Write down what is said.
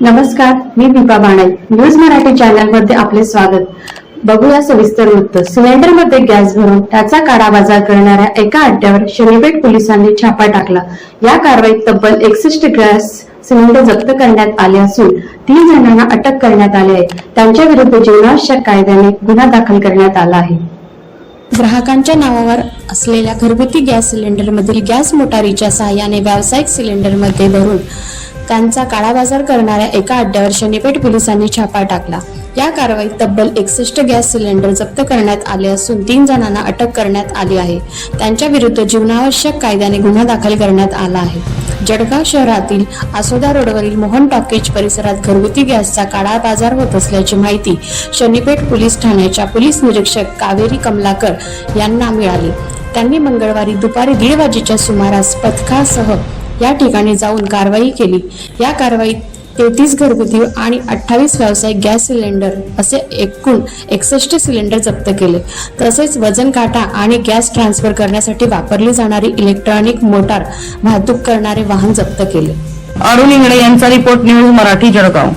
नमस्कार मी दीपा बाणे. न्यूज मराठी चॅनलमध्ये आपले स्वागत. बघूया सविस्तर वृत्त. सिलेंडरमध्ये गॅस भरून त्याचा काळाबाजार करणाऱ्या एका अड्ड्यावर शनीपेठ पोलिसांनी छापा टाकला. या कारवाईत तब्बल एकसष्ट गॅस सिलेंडर जप्त करण्यात आले असून तीन जणांना अटक करण्यात आली आहे. त्यांच्या विरुद्ध जीवनावश्यक कायद्याने गुन्हा दाखल करण्यात आला आहे. ग्राहकांच्या नावावर असलेल्या घरगुती गॅस सिलेंडरमधील गॅस मोटारीच्या सहाय्याने व्यावसायिक सिलेंडरमध्ये भरून त्यांचा काळाबाजार करणाऱ्या एका अड्ड्यावर शनीपेठ पोलिसांनी छापा टाकला. या कारवाईत तब्बल एकसष्ट गॅस सिलेंडर जप्त करण्यात आले असून तीन जणांना अटक करण्यात आली आहे. त्यांच्या विरुद्ध जीवनावश्यक कायद्याने गुन्हा दाखल करण्यात आला आहे. जळगाव शहरातील आसोदा रोडवरील मोहन टॉकेज परिसरात घरगुती गॅसचा काळा बाजार होत असल्याची माहिती शनीपेठ पोलीस ठाण्याच्या पोलीस निरीक्षक कावेरी कमलाकर यांना मिळाली. त्यांनी मंगळवारी दुपारी दीड वाजेच्या सुमारास पथकासह या ठिकाणी जाऊन कारवाई केली. या कारवाईत तेहतीस घरगुती आणि अठ्ठावीस व्यावसायिक गॅस सिलेंडर असे एकूण एकसष्ट सिलेंडर जप्त केले. तसेच वजन काटा आणि गॅस ट्रान्सफर करण्यासाठी वापरली जाणारी इलेक्ट्रॉनिक मोटार वाहतूक करणारे वाहन जप्त केले. अरुण इंगळे यांचा रिपोर्ट न्यूज मराठी जळगाव.